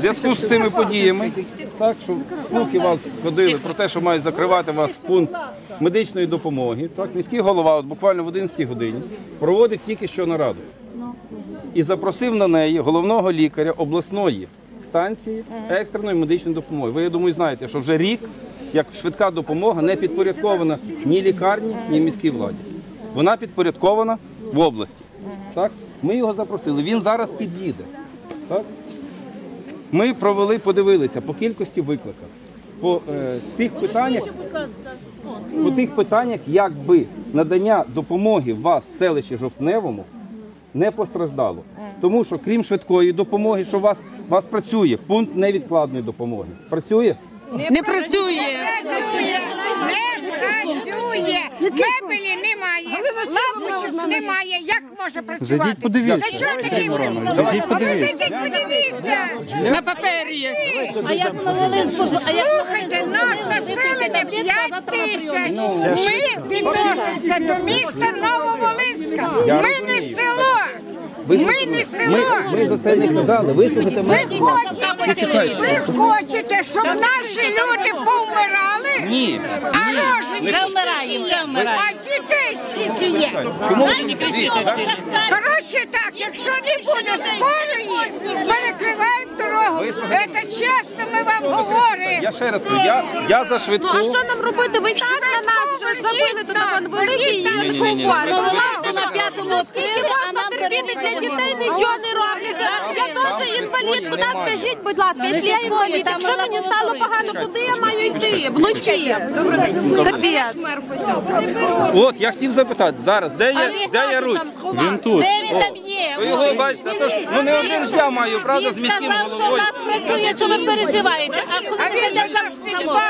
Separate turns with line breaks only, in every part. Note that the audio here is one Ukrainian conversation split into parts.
В зв'язку з тими подіями, так, що слухи вас ходили про те, що мають закривати вас пункт медичної допомоги, так, міський голова от буквально в 11 годині проводить тільки що нараду. І запросив на неї головного лікаря обласної станції екстреної медичної допомоги. Ви, я думаю, знаєте, що вже рік, як швидка допомога не підпорядкована ні лікарні, ні міській владі. Вона підпорядкована в області. Так? Ми його запросили. Він зараз під'їде. Ми провели, подивилися по кількості викликів, по е, тих питаннях, по тих питаннях, як би надання допомоги вас в селищі Жовтневому не постраждало. Тому що крім швидкої допомоги, що у вас, у вас працює пункт невідкладної допомоги. Працює?
Не працює.
Не працює, мебелі немає, лампочок немає. Як може працювати?
Зайдіть, подивіться.
Та що таке?
Зайдіть,
Ви
подивіться.
зайдіть, подивіться.
На папері.
А як на Волинську? А як
Слухайте, нас населення 5 тисяч. Ми відносимося до міста Нововолинська. Ми не село. Ми не село.
ми за це не казали. Вислухайте
Ви
мене.
хочете, ви хочете, щоб наші люди повмирали?
Ні.
А рожені
Вже вмираємо, вже вмираємо.
А дітей скільки є?
Чому ви не?
Коротше так, якщо не буде скорої, перекривають дорогу. Це чесно ми вам говоримо.
Я ще раз кажу, я, я за швидку.
Ну а що нам робити? Ви і так на нас вже забили тут вон великий і.
Ну,
Ну,
власне, на п'ятому
скільки можна терпіти для дітей, нічого не робляться. Я теж інвалід, куди скажіть, будь ласка, якщо я інвалід, якщо мені стало погано, куди я маю йти? Вночі. Капець.
От я хотів запитати зараз, де є, де є руть?
Він тут.
Де він там є?
Ви його бачите, то ж, ну не один ж я маю, правда, з
Він
міським
сказав, що
головою.
нас працює, що ви переживаєте. А коли ви
за
зайдете
не
на.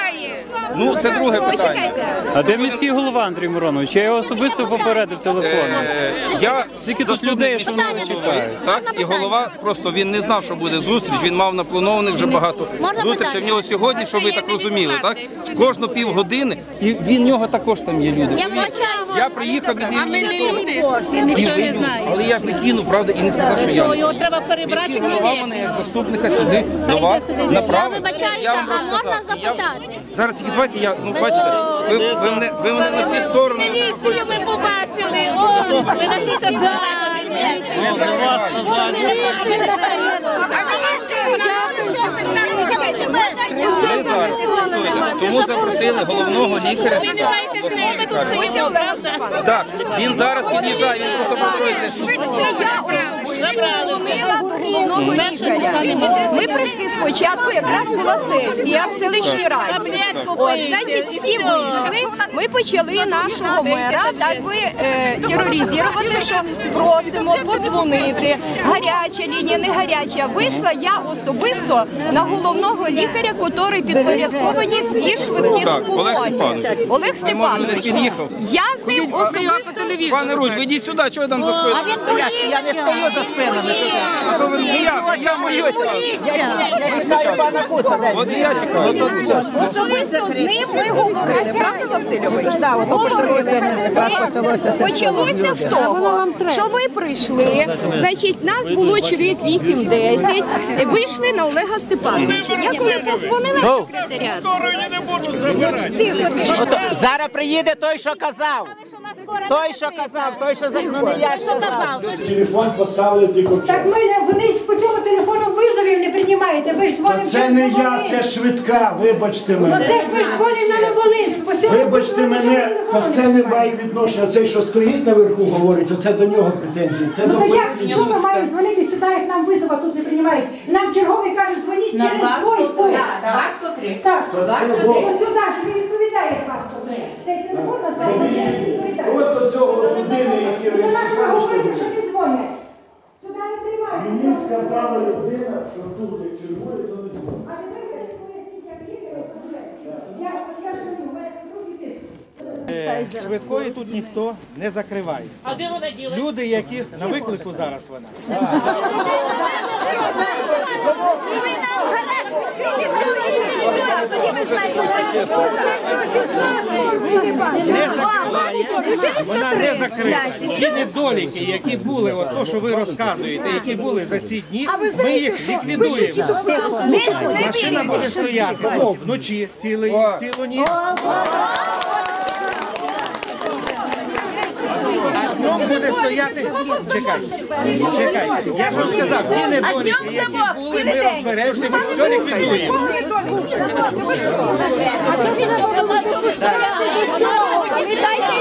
Ну це друге питання.
А де міський голова Андрій Миронович? Я його особисто попередив телефоном.
Е, Я
Скільки тут людей, що мене чекають?
так і голова просто він не знав, що буде зустріч. Він мав напланованих вже багато зустрічей в нього сьогодні, щоб ви так розуміли. Так кожну півгодини, і він в нього також там є люди.
Я вибачаюся.
Я приїхав від
А ми не люди.
І
нічого не знає.
але я ж не кинув, правда, і не сказав, що я.
Його, його треба перебрати.
Міський голова мене як заступника сюди до вас направив.
Я вибачаюся,
вам
а можна
розказав. Я-
запитати?
Зараз тільки давайте я, ну бачите, ви, ви, мене, ви мене на всі сторони.
Міліцію ми побачили. О, ви наші ще
Ми зараз, слухайте, тому запросили головного лікаря. Так, він зараз під'їжджає, він просто попросить.
Ми прийшли спочатку, якраз була сесія в селищній раді. От, значить, всі вийшли. Ми почали нашого мера так би е, тероризувати, що просимо подзвонити. Гаряча лінія, не гаряча. Вийшла я особисто на головного лікаря, який підпорядковані всі швидкі
Так, Олег. Степанович.
Олег Степанович.
десь під'їхав.
Я з ним особисто.
Пане Рудь, ви йдіть сюди, чого ви там за спиною?
А він боїться.
Я не стою за спинами.
А то ви не я, я
Чекаю пана Куца. де?
От і я чекаю.
Особисто з ним ми говорили, правда, Васильович?
Да, ото почалося, якраз почалося.
Почалося з того, що ми прийшли, значить, нас було чоловік 8-10, вийшли на Олега Степановича. Я коли позвонила секретарят,
Ото Зараз приїде той, що казав. Той, що казав, той, що за ну, не я що казав.
Телефон поставили тільки
Так ми не приймаєте. Ви ж дзвоните.
Це не я, це швидка, вибачте
Ну
мене.
це ж ми ж дзвонимо на. По цьому
Вибачте мене,
телефону
та це не має відношення. Цей, що стоїть наверху, говорить, це до нього претензії. Це до
Ну то як, чому ми маємо дзвонити сюди, як нам визова тут не приймають? Нам черговий каже, дзвоніть через той пункт. Так,
То це Бог.
сюди ж не відповідає вас тут. Цей телефон не відповідає.
От до цього от людини, які
Ви
Степанович
говорите, що не дзвонять. Сюди не приймають.
Мені сказала людина, що
Швидкої тут ніхто не закриває.
А де вона діла?
Люди, які на виклику зараз вона. Закриває, вона не закрита. Ті недоліки, які були, от то, що ви розказуєте, які були за ці дні, ми їх ліквідуємо. Машина буде стояти вночі цілий, цілу ніч. Днем буде стояти. Чекайте, чекайте. Я ж вам сказав, ті недоліки, які були, ми розберемося, ми все ліквідуємо.
Віддайте